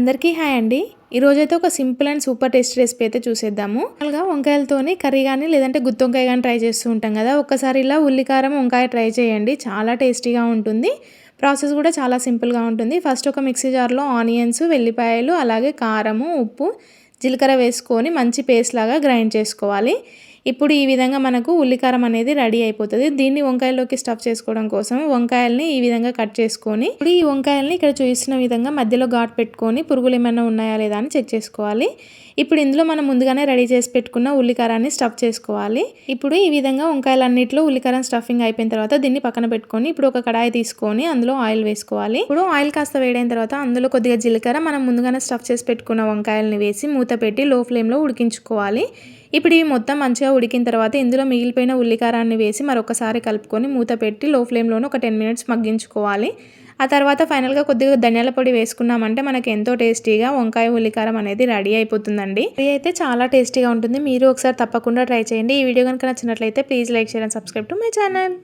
అందరికీ హాయ్ అండి. ఈరోజైతే ఒక simple and super taste recipe అయితే చూసేద్దాము. అలాగా వంకాయలతోని కర్రీ కానీ లేదంటే గుత్తి వంకాయ కానీ ట్రై చేస్తూ ఉంటాం కదా. ఒక్కసారి ఇలా ఉల్లికారం వంకాయ ట్రై చేయండి. చాలా టేస్టీగా ఉంటుంది. ప్రాసెస్ కూడా చాలా సింపుల్గా ఉంటుంది. ఫస్ట్ ఒక మిక్సీ జార్లో ఆనియన్స్ వెల్లిపాయలు అలాగే కారము ఉప్పు జీలకర్ర వేసుకొని మంచి పేస్ట్ లాగా గ్రైండ్ చేసుకోవాలి. ఇప్పుడు ఈ విధంగా మనకు ఉల్లికారం అనేది రెడీ అయిపోతుంది. దీన్ని వంకాయలోకి స్టఫ్ చేసుకోవడం కోసం వంకాయల్ని ఈ విధంగా కట్ చేసుకొని ఇప్పుడు ఈ వంకాయల్ని ఇక్కడ చూసిన విధంగా మధ్యలో ఘాట్ పెట్టుకొని పురుగులు ఏమైనా ఉన్నాయా లేదా అని చెక్ చేసుకోవాలి. ఇప్పుడు ఇందులో మనం ముందుగానే రెడీ చేసి పెట్టుకున్న ఉల్లికారాన్ని స్టఫ్ చేసుకోవాలి. ఇప్పుడు ఈ విధంగా వంకాయలన్నింటిలో ఉల్లికారం స్టఫింగ్ అయిపోయిన తర్వాత దీన్ని పక్కన పెట్టుకొని ఇప్పుడు ఒక కడాయి తీసుకొని అందులో ఆయిల్ వేసుకోవాలి. ఇప్పుడు ఆయిల్ కాస్త వేడైన తర్వాత అందులో కొద్దిగా జీలకర్ర మనం ముందుగానే స్టఫ్ చేసి పెట్టుకున్న వంకాయల్ని వేసి మూత పెట్టి లో ఫ్లేమ్లో ఉడికించుకోవాలి. ఇప్పుడు ఇవి మొత్తం మంచిగా ఉడికిన తర్వాత ఇందులో మిగిలిపోయిన ఉల్లికారాన్ని వేసి మరొకసారి కలుపుకొని మూత పెట్టి లో ఫ్లేమ్లోనే ఒక టెన్ మినిట్స్ మగ్గించుకోవాలి. ఆ తర్వాత ఫైనల్గా కొద్దిగా ధనియాల పొడి వేసుకున్నామంటే మనకి ఎంతో టేస్టీగా వంకాయ ఉల్లికారం అనేది రెడీ అయిపోతుందండి. ఇది అయితే చాలా టేస్టీగా ఉంటుంది. మీరు ఒకసారి తప్పకుండా ట్రై చేయండి. ఈ వీడియో కనుక నచ్చినట్లయితే please like share and subscribe to my channel